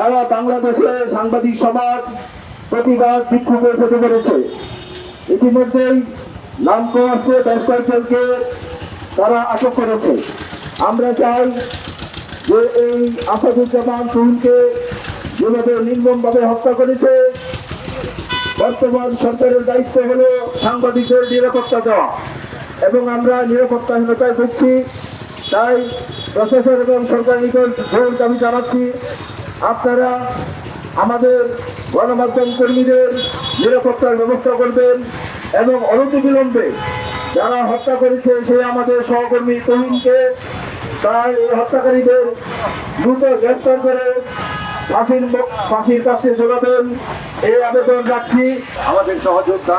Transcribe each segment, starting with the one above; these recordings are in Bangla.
সারা বাংলাদেশে সাংবাদিক সমাজ প্রতিবাদ বিক্ষোভে ফেটে পড়েছে ইতিমধ্যেই নাম আসছে বেশ কয়েকজনকে তারা আটক করেছে। আমরা চাই যে এই আসাদুজ্জামান তুহিনকে যেভাবে নির্মমভাবে হত্যা করেছে, বর্তমান সরকারের দায়িত্ব হলো সাংবাদিকদের নিরাপত্তা দেওয়া। এবং আমরা নিরাপত্তাহীনতায় ভুগছি, তাই প্রশাসন এবং সরকার জোর দাবি জানাচ্ছি আপনারা আমাদের গণমাধ্যম কর্মীদের নিরাপত্তার ব্যবস্থা করবেন এবং অনতিবিলম্বে যারা হত্যা করেছে, সে আমাদের সহকর্মী তহিনকে তার এই হত্যাকারীদের দ্রুত গ্রেফতার করে ফাঁসির ফাঁসির কাছে ঝোলাবেন এই আবেদন রাখছি। আমাদের সহযোদ্ধা,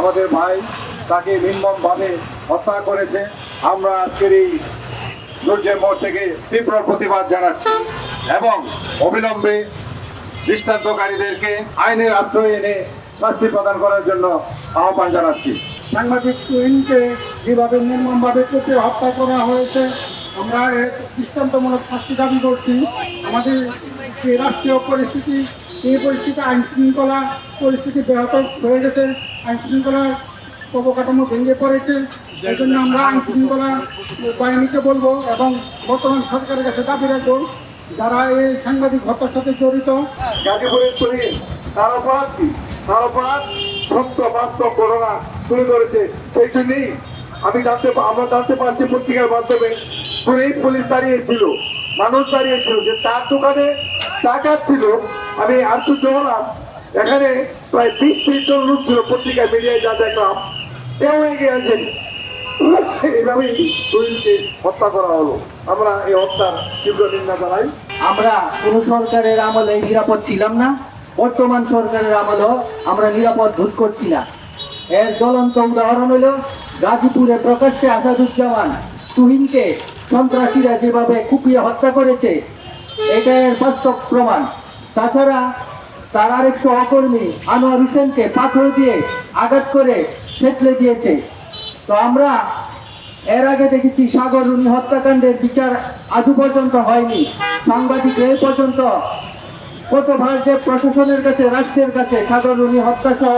আমাদের ভাই তাকে নির্মমভাবে হত্যা করেছে। আমরা আজকের এই দুর্যের মোড় থেকে তীব্র প্রতিবাদ জানাচ্ছি। এবং অবিলম্বে দৃষ্টান্তকারীদেরকে আইনের আশ্রয় এনে শাস্তি প্রদান করার জন্য আহ্বান জানাচ্ছি। সাংবাদিক তুহিনকে যেভাবে নির্মমভাবে চোখে হত্যা করা হয়েছে, আমরা এর দৃষ্টান্তমূলক শাস্তি দাবি করছি। আমাদের যে রাষ্ট্রীয় পরিস্থিতি, এই পরিস্থিতি আইন শৃঙ্খলা পরিস্থিতি ব্যাহত হয়ে গেছে। আইন শৃঙ্খলার অবকাঠামো ভেঙে পড়েছে। এই জন্য আমরা আইন শৃঙ্খলা বাহিনীকে বলব এবং বর্তমান সরকারের কাছে দাবি রাখব যারা এই সাংবাদিক হত্যার সাথে জড়িত, গাজীপুরের পুলিশ তার অপরাধ কি? তার অপরাধ সত্য, বাস্তব ঘটনা তুলে ধরেছে। সেই জন্যই আমি জানতে আমরা জানতে পারছি পত্রিকার মাধ্যমে। পুলিশ পুলিশ দাঁড়িয়েছিল। মানুষ দাঁড়িয়েছিল যে তার দোকানে চা ছিল। আমি আশ্চর্য হলাম। এখানে প্রায় বিশ ত্রিশ জন লোক ছিল পত্রিকায় মিডিয়ায় যা দেখলাম। কেউ এগিয়ে আছেন হত্যা করা হলো। আমরা এই তীব্র আমরা সরকারের নিরাপদ ছিলাম না। বর্তমান সরকারের আমরা নিরাপদ হলো গাজীপুরে প্রকাশ্যে আসাদুজ্জামান তুহিনকে সন্ত্রাসীরা যেভাবে কুপিয়ে হত্যা করেছে, এটা এর বাস্তব প্রমাণ। তাছাড়া তার আরেক সহকর্মী আনোয়ার হোসেনকে পাথর দিয়ে আঘাত করে ফেটলে দিয়েছে। তো আমরা এর আগে দেখেছি সাগর রুনি হত্যাকাণ্ডের বিচার আজও পর্যন্ত হয়নি। সাংবাদিক এই পর্যন্ত কতবার যে প্রশাসনের কাছে, রাষ্ট্রের কাছে সাগর রুনি হত্যা সহ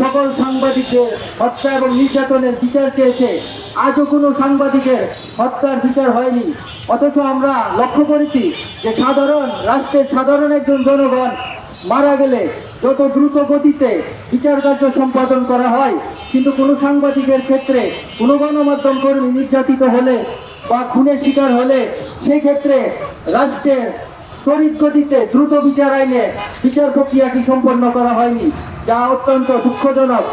সকল সাংবাদিকদের হত্যা এবং নির্যাতনের বিচার চেয়েছে। আজও কোনো সাংবাদিকের হত্যার বিচার হয়নি। অথচ আমরা লক্ষ্য করেছি যে সাধারণ, রাষ্ট্রের সাধারণ একজন জনগণ মারা গেলে যত দ্রুত গতিতে বিচার কার্য সম্পাদন করা হয়, কিন্তু কোনো সাংবাদিকের ক্ষেত্রে, কোনো গণমাধ্যম কর্মী নির্যাতিত হলে বা খুনের শিকার হলে, সেই ক্ষেত্রে রাষ্ট্রের তড়িৎ গতিতে দ্রুত বিচার আইনে বিচার প্রক্রিয়াটি সম্পন্ন করা হয়নি, যা অত্যন্ত দুঃখজনক।